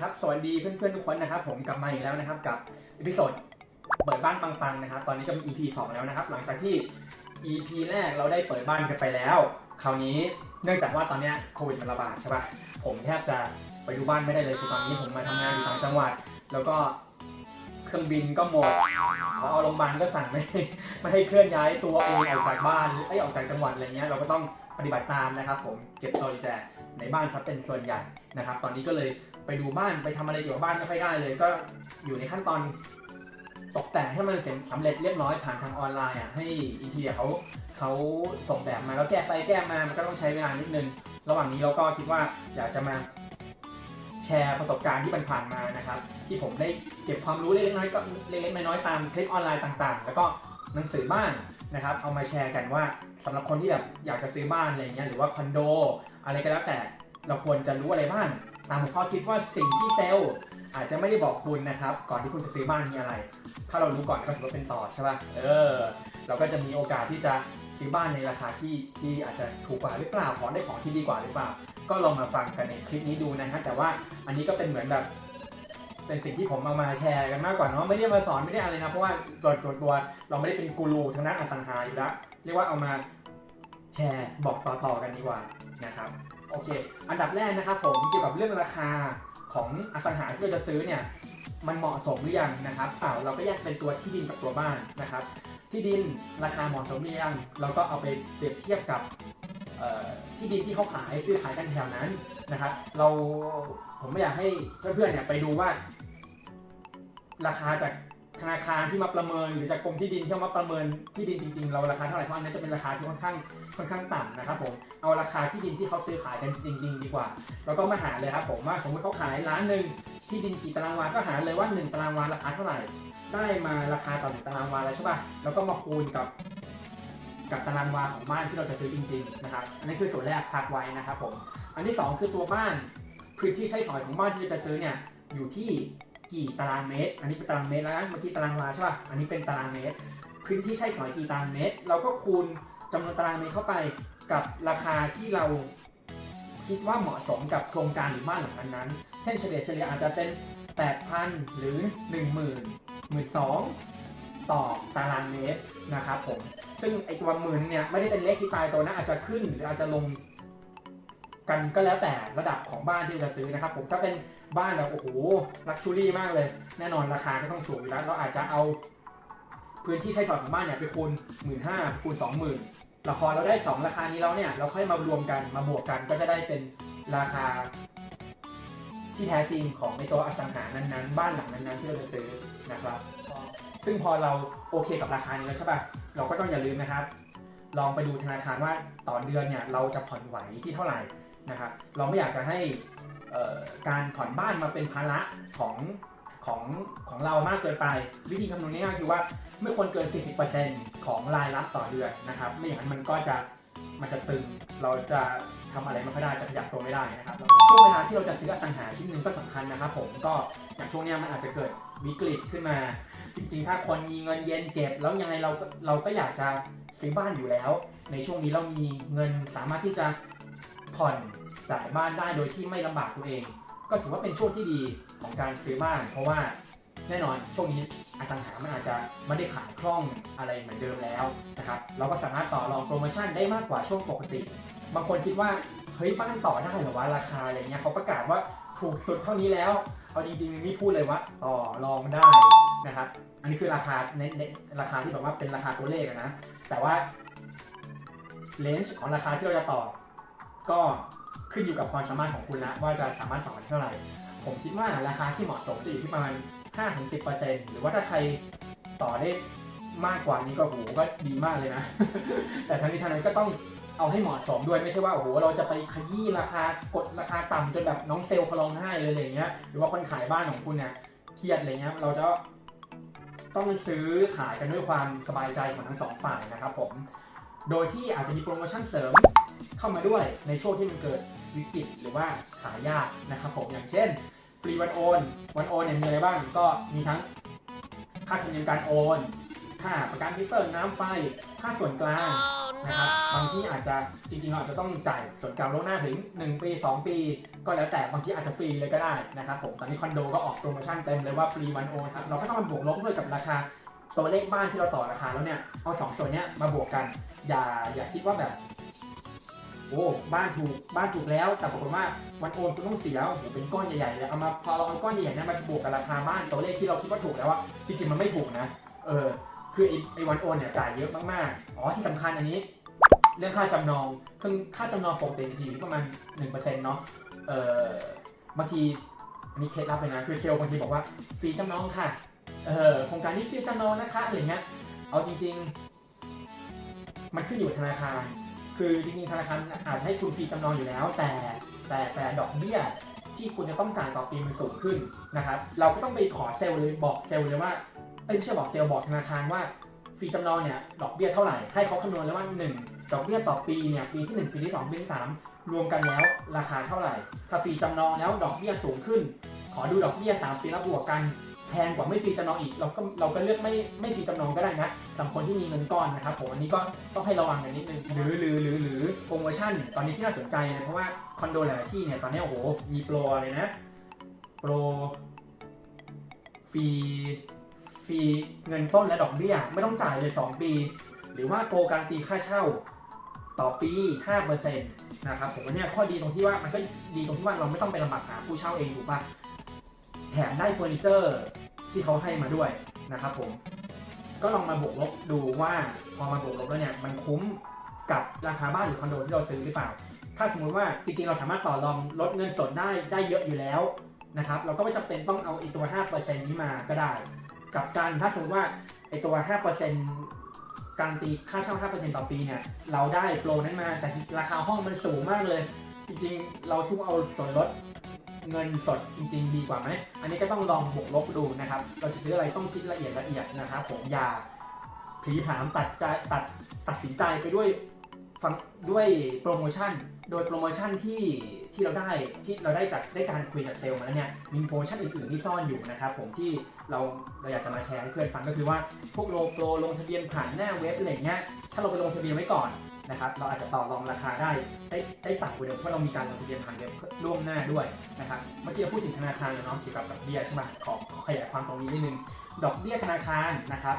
ครับ สวัสดีเพื่อนๆทุกคนนะครับผมกลับมาอีกแล้วนะครับกับอีพิโซดเปิดบ้านปังๆนะครับตอนนี้ก็มี EP 2 แล้วนะครับ หลังจากที่ EP แรกเราได้เปิดบ้านกันไปแล้ว คราวนี้เนื่องจากว่าตอนนี้โควิดมันระบาดใช่ปะผมแทบจะไปดูบ้านไม่ได้เลยคือตอนนี้ผมมาทำงานอยู่ต่างจังหวัด แล้วก็เครื่องบินก็หมดพอเอาโรงพยาบาลก็สั่งไม่ไม่ให้เคลื่อนย้ายตัวเองออกจากบ้านหรือไอ้ออกจากจังหวัดอะไรเงี้ยเราก็ต้องปฏิบัติตามนะครับ ผมเก็บตัวอยู่แต่ ในบ้านซะเป็นส่วนใหญ่นะครับ ตอนนี้ก็เลยไปดูบ้านไปทำอะไรเกี่ยวกับบ้านไม่ค่อยได้เลย ก็อยู่ในขั้นตอนตกแต่งให้มันเสร็จสำเร็จเรียบร้อยผ่านทางออนไลน์อะให้อีทีเขาเขาส่งแบบมาแล้วแก้ไปแก้มามันก็ต้องใช้เวลานิดนึง ระหว่างนี้เราก็คิดว่าอยากจะมาแชร์ประสบการณ์ที่ผ่านมานะครับ ที่ผมได้เก็บความรู้เล็กน้อยก็เล็กน้อยตามคลิปออนไลน์ต่างๆ แล้วก็ หนังสือบ้านนะครับ เอามาแชร์กันว่าสำหรับคนที่แบบอยากจะซื้อบ้านอะไรเงี้ยหรือว่าคอนโด อะไรก็แล้วแต่เราควรจะรู้อะไรบ้างตามข้อคิดว่าสิ่งที่เซลล์อาจจะไม่ได้บอกคุณนะครับ ก่อนที่คุณจะซื้อบ้านมีอะไร ถ้าเรารู้ก่อนก็ถือว่าเป็นต่อใช่ป่ะเออ เราก็จะมีโอกาสที่จะซื้อบ้านในราคาที่ที่อาจจะถูกกว่าหรือเปล่าขอได้ของที่ดีกว่าหรือเปล่า ก็ลองมาฟังกันในคลิปนี้ดูนะฮะแต่ว่าอันนี้ก็เป็นเหมือนแบบ เป็นสิ่งที่ผมเอามาแชร์กันมากกว่าเนาะไม่ได้มาสอนไม่ได้อะไรนะเพราะว่าโดยส่วนตัวเราไม่ได้เป็นกูรูทางด้านอสังหาอยู่แล้วเรียกว่าเอามาแชร์บอกต่อๆกันดีกว่านะครับโอเค อันดับแรกนะครับผมเกี่ยวกับเรื่องราคาของอสังหาที่เราจะซื้อเนี่ยมันเหมาะสมหรือยังนะครับเปล่าเราก็แยกเป็นตัวที่ดินกับตัวบ้านนะครับ ที่ดินราคาเหมาะสมหรือยังเราก็เอาไปเปรียบเทียบกับ ที่ดินที่เขาขายซื้อขายกันแถวนั้นนะครับเราผมไม่อยากให้เพื่อนๆเนี่ยไปดูว่า ราคาจากธนาคารที่มาประเมิน หรือจากกรมที่ดินที่มาประเมินที่ดินจริงๆ เราราคาเท่าไหร่เพราะอันนั้จะเป็นราคาที่ค่อนข้างค่อนข้างต่ำนะครับผมเอาราคาที่ดินที่เขาซื้อขายกันจริง ๆ ดีกว่า แล้วก็มาหาเลยครับผมว่าสมมติเขาขายล้านหนึ่งที่ดินกี่ตารางวาก็หาเลยว่า 1 ตารางวาราคาเท่าไหร่ ได้มาราคาต่อหนึ่งตารางวาแล้วใช่ป่ะแล้วก็มาคูณกับ กับตารางวาของบ้านที่เราจะซื้อจริงๆนะครับอันนี้คือส่วนแรกพักไว้นะครับผมอันที่สองคือตัวบ้านพื้นที่ใช้สอยของบ้านที่เราจะซื้อเนี่ยอยู่ที่กี่ตารางเมตร อันนี้เป็นตารางเมตรแล้วนะเมื่อกี้ตารางวาใช่ป่ะอันนี้เป็นตารางเมตร พื้นที่ใช้สอยกี่ตารางเมตร เราก็คูณจำนวนตารางเมตรเข้าไปกับราคาที่เราคิดว่าเหมาะสมกับโครงการหรือบ้านหลังนั้นๆเช่นเฉลี่ยเฉลี่ยอาจจะเป็น8,000หรือ 10,000 12,000 ต่อตารางเมตรนะครับผม ซึ่งไอตัวหมื่นเนี่ยไม่ได้เป็นเลขที่ตายตัวนะอาจจะขึ้นหรืออาจจะลง กันก็แล้วแต่ระดับของบ้านที่เราจะซื้อนะครับผมถ้าเป็นบ้านแบบโอ้โหลักชูรี่มากเลย แน่นอนราคาก็ต้องสูงอยู่แล้วเราอาจจะเอาพื้นที่ใช้สอยของบ้านเนี่ยไปคูณหมื่นห้าคูณสองหมื่นละครเราได้สองราคานี้แล้วเนี่ยเราค่อยมารวมกันมาบวกกันก็จะได้เป็นราคา ที่แท้จริงของในตัวอสังหานั้นๆ บ้านหลังนั้นๆที่เราจะซื้อนะครับ ซึ่งพอเราโอเคกับราคานี้แล้วใช่ป่ะ เราก็ต้องอย่าลืมนะครับ ลองไปดูธนาคารว่าต่อเดือนเนี่ยเราจะผ่อนไหวที่เท่าไหร่นะครับ เราไม่อยากจะให้การผ่อนบ้านมาเป็นภาระของของของเรามากเกินไป วิธีคำนวณง่ายๆคือว่าไม่ควรเกิน 40%ของรายรับต่อเดือนนะครับ ไม่อย่างนั้นมันก็จะมันจะตึงเราจะ ทำอะไรไม่ค่อยได้จะขยับตัวไม่ได้นะครับช่วงเวลาที่เราจะซื้ออสังหาชิ้นหนึ่งก็สำคัญนะครับผมก็อย่างช่วงนี้มันอาจจะเกิดวิกฤตขึ้นมา จริงๆ ถ้าคนมีเงินเย็นเก็บ แล้วยังไงเราก็เราก็อยากจะซื้อบ้านอยู่แล้ว ในช่วงนี้เรามีเงินสามารถที่จะผ่อนจ่ายบ้านได้โดยที่ไม่ลำบากตัวเอง ก็ถือว่าเป็นช่วงที่ดีของการซื้อบ้าน เพราะว่าแน่นอนช่วงนี้อสังหามันอาจจะไม่ได้ขายคล่องอะไรเหมือนเดิมแล้วนะครับเราก็สามารถต่อรองโปรโมชั่นได้มากกว่าช่วงปกติ บางคนคิดว่าเฮ้ยบ้านต่อได้เหรอวะราคาอะไรเงี้ยเขาประกาศว่าถูกสุดเท่านี้แล้ว เอาจริงๆนี่พูดเลยว่าต่อรองได้นะครับ อันนี้คือราคาในในราคาที่แบบว่าเป็นราคาตัวเลขนะ แต่ว่าเลนส์ของราคาที่เราจะต่อ ก็ขึ้นอยู่กับความสามารถของคุณละว่าจะสามารถต่อได้เท่าไหร่ ผมคิดว่าราคาที่เหมาะสมจะอยู่ที่ประมาณ 5-10%หรือว่าถ้าใครต่อได้มากกว่านี้ก็โหก็ดีมากเลยนะ แต่ทั้งนี้ทั้งนั้นก็ต้อง เอาให้เหมาะสมด้วยไม่ใช่ว่าโอ้โหเราจะไปขยี้ราคากดราคาต่ำจนแบบน้องเซลล์เขาร้องไห้เลยอะไรเงี้ยหรือว่าคนขายบ้านของคุณเนี่ยเครียดอะไรเงี้ยเราจะต้องซื้อขายกันด้วยความสบายใจของทั้งสองฝ่ายนะครับผมโดยที่อาจจะมีโปรโมชั่นเสริมเข้ามาด้วยในช่วงที่มันเกิดวิกฤตหรือว่าขายยากนะครับผมอย่างเช่นฟรีวันโอนวันโอนเนี่ยมีอะไรบ้างก็มีทั้งค่าธรรมเนียมการโอนค่าประกันมิเตอร์น้ำไฟค่าส่วนกลาง นะครับบางที่อาจจะจริงๆเราอาจจะต้องจ่ายส่วนกลางล่วงหน้าถึง 1 ปี 2 ปี ก็แล้วแต่บางทีอาจจะฟรีเลยก็ได้นะครับผมตอนนี้คอนโดก็ออกโปรโมชั่นเต็มเลยว่าฟรีวันโอนครับเราก็ต้องมาบวกลบด้วยกับราคาตัวเลขบ้านที่เราต่อราคาแล้วเนี่ยเอาสองส่วนเนี้ยมาบวกกัน อย่าอย่าคิดว่าแบบโอ้บ้านถูกบ้านถูกแล้ว แต่ปรากฏว่าวันโอนคุณต้องเสียโอ้โหเป็นก้อนใหญ่ๆเลยเอามาพอเราเอาก้อนใหญ่ๆเนี่ยมาบวกกับราคาบ้านตัวเลขที่เราคิดว่าถูกแล้วว่าจริงๆมันไม่ถูกนะ เออ คือไอ้ไอ้วันโอนเนี่ยจ่ายเยอะมากๆ อ๋อที่สำคัญอันนี้ เรื่องค่าจำนองคือค่าจำนองปกติจะอยู่ที่ประมาณ1%เนาะเออบางทีอันนี้เคล็ดลับเลยนะคือเซลล์บางทีบอกว่าฟรีจำนองค่ะเออโครงการนี้ฟรีจำนองนะคะอะไรเงี้ยเอาจริง ๆ มันขึ้นอยู่กับธนาคาร คือจริงๆธนาคารอาจให้คุณฟรีจำนองอยู่แล้ว แต่แต่แต่ดอกเบี้ยที่คุณจะต้องจ่ายต่อปีมันสูงขึ้นนะครับ เราก็ต้องไปขอเซลล์เลยบอกเซลล์เลยว่า ไม่ใช่บอกเซลล์บอกธนาคารว่าฟรีจำนองเนี่ยดอกเบี้ยเท่าไหร่ให้เขาคำนวณเลยว่า 1 ดอกเบี้ยต่อปีเนี่ยปีที่ 1 ปีที่ 2 ปีที่ 3 รวมกันแล้วราคาเท่าไหร่ ถ้าฟรีจำนองแล้วดอกเบี้ยสูงขึ้น ขอดูดอกเบี้ย 3 ปีแล้วบวกกันแพงกว่าไม่ฟรีจำนองอีกเราก็เราก็เลือกไม่ไม่ฟรีจำนองก็ได้นะสำหรับคนที่มีเงินก้อนนะครับผมอันนี้ก็ต้องให้ระวังกันนิดนึงหรือหรือหรือหรือโปรโมชั่นตอนนี้ที่น่าสนใจเลยเพราะว่าคอนโดหลายที่เนี่ยตอนนี้โอ้โหมีโปรเลยนะโปรฟรี รีเงินต้นและดอกเบี้ย ไม่ต้องจ่ายเลย 2 ปี หรือว่าโปรการตีค่าเช่าต่อปี 5%นะครับผมว่าเนี่ยข้อดีตรงที่ว่ามันก็ดีตรงที่ว่าเราไม่ต้องไปลำบากหาผู้เช่าเองถูกปะแถมได้เฟอร์นิเจอร์ที่เขาให้มาด้วยนะครับผม ก็ลองมาบวกลบดูว่าพอมาบวกลบแล้วเนี่ยมันคุ้มกับราคาบ้านหรือคอนโดที่เราซื้อหรือเปล่า ถ้าสมมติว่าจริงๆเราสามารถต่อรองลดเงินสดได้ได้เยอะอยู่แล้วนะครับ เราก็ไม่จำเป็นต้องเอาไอตัว 5%นี้มาก็ได้ กับการถ้าสมมติว่าไอตัว 5%การตีค่าเช่า 5%ต่อปีเนี่ย เราได้โปรนั้นมาแต่ราคาห้องมันสูงมากเลย จริงๆ เราทุ่มเอาส่วนลดเงินสดจริง ๆ ดีกว่าไหม อันนี้ก็ต้องลองบวกลบดูนะครับ เราจะซื้ออะไรต้องคิดละเอียดละเอียดนะครับผมอย่าผีผามตัดใจตัดตัดสินใจไปด้วย ฟังด้วยโปรโมชั่น โดยโปรโมชั่นที่ที่เราได้ที่เราได้จากได้การคุยกับเซลล์มาแล้วเนี่ยมีโปรโมชั่นอื่นๆที่ซ่อนอยู่นะครับผมที่เราเราอยากจะมาแชร์ให้เพื่อนฟังก็คือว่าพวกโลโปรลงทะเบียนผ่านหน้าเว็บอะไรเงี้ยถ้าเราไปลงทะเบียนไว้ก่อนนะครับเราอาจจะต่อรองราคาได้ได้ได้ต่ำกว่าเดิมเพราะเรามีการลงทะเบียนผ่านเว็บล่วงหน้าด้วยนะครับเมื่อกี้เราพูดถึงธนาคารแล้วเนาะเกี่ยวกับดอกเบี้ยใช่ไหมขอขอขยายความตรงนี้นิดนึงดอกเบี้ยธนาคารนะครับ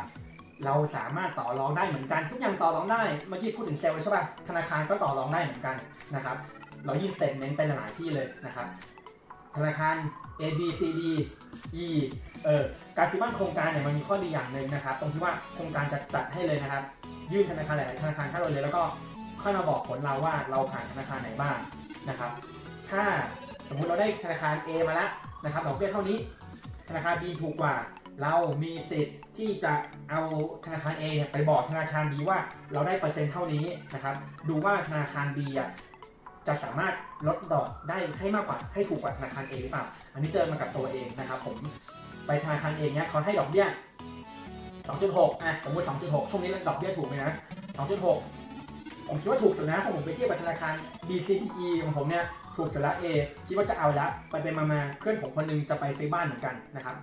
เราสามารถต่อรองได้เหมือนกันทุกอย่างต่อรองได้เมื่อกี้พูดถึงเซลล์ใช่ป่ะธนาคารก็ต่อรองได้เหมือนกันนะครับเรายื่นสเตทเนต์ไปหลายที่เลยนะครับธนาคาร A B C D E เออการซื้อบ้านโครงการเนี่ยมันมีข้อดีอย่างหนึ่งนะครับ ตรงที่ว่าโครงการจะจัดให้เลยนะครับ ยื่นธนาคารหลายธนาคารเข้าเลยแล้วก็ค่อยมาบอกผลเราว่าเราผ่านธนาคารไหนบ้างนะครับ ถ้าสมมุติเราได้ธนาคาร A มาแล้วนะครับดอกเบี้ยเท่านี้ ธนาคาร B ถูกกว่า เรามีสิทธิ์ที่จะเอาธนาคาร A เนี่ยไปบอกธนาคาร B ว่าเราได้เปอร์เซ็นต์เท่านี้นะครับ ดูว่าธนาคาร B อะจะสามารถลดดอกได้ให้มากกว่าให้ถูกกว่าธนาคาร A หรือเปล่า อันนี้เจอมากับตัวเองนะครับ ผมไปธนาคาร A เนี่ยเขาให้ดอกเบี้ย 2.6 อะสมมติ 2.6 ช่วงนี้ดอกเบี้ยถูกไหมนะ 2.6 ผมคิดว่าถูกสุดนะผมไปเทียบกับธนาคาร BCE ของผมเนี่ยถูกสุดละ A คิดว่าจะเอาละไปไปมามาเพื่อนผมคนหนึงจะไปซื้อบ้านเหมือนกันนะครับ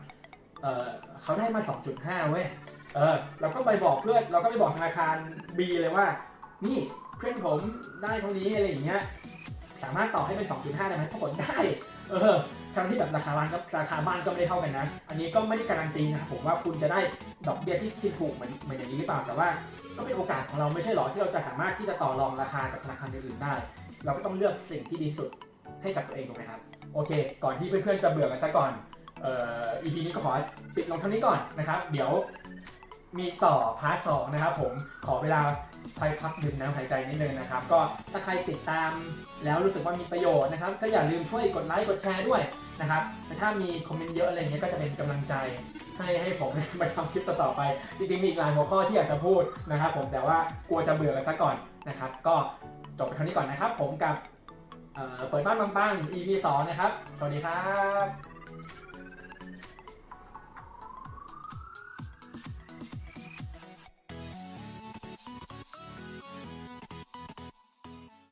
เออเขาได้มา 2.5 เว้ย เออ เราก็ไปบอกเพื่อน เราก็ไปบอกธนาคาร B เลยว่า นี่เพื่อนผมได้เท่านี้อะไรอย่างเงี้ย สามารถต่อให้เป็น 2.5 ได้ไหมปรากฏได้ เออ ทั้งที่แบบราคาบ้านก็ราคาบ้านก็ไม่ได้เท่ากันนะ อันนี้ก็ไม่ได้การันตีนะผมว่าคุณจะได้ดอกเบี้ยที่ที่ถูกเหมือนเหมือนอย่างนี้หรือเปล่า แต่ว่าก็เป็นโอกาสของเราไม่ใช่หรอที่เราจะสามารถที่จะต่อรองราคากับธนาคารอื่นๆได้ เราก็ต้องเลือกสิ่งที่ดีสุดให้กับตัวเองถูกไหมครับ โอเค ก่อนที่เพื่อนๆจะเบื่อกันซะก่อน เอ่อ EP นี้ก็ขอปิดลงเท่านี้ก่อนนะครับ เดี๋ยวมีต่อพาร์ทสองนะครับผมขอเวลาไปพักดื่มน้ำหายใจนิดนึงนะครับ ก็ถ้าใครติดตามแล้วรู้สึกว่ามีประโยชน์นะครับ ก็อย่าลืมช่วยกดไลค์กดแชร์ด้วยนะครับแต่ถ้ามีคอมเมนต์เยอะอะไรเงี้ยก็จะเป็นกำลังใจให้ให้ผมไปทำคลิปต่อไป จริงๆ มีอีกหลายหัวข้อที่อยากจะพูดนะครับ ผมแต่ว่ากลัวจะเบื่อกันซะก่อนนะครับ ก็จบไปเท่านี้ก่อนนะครับ ผมกับเเปิดบ้านบางๆ EP 2 นะครับ สวัสดีครับ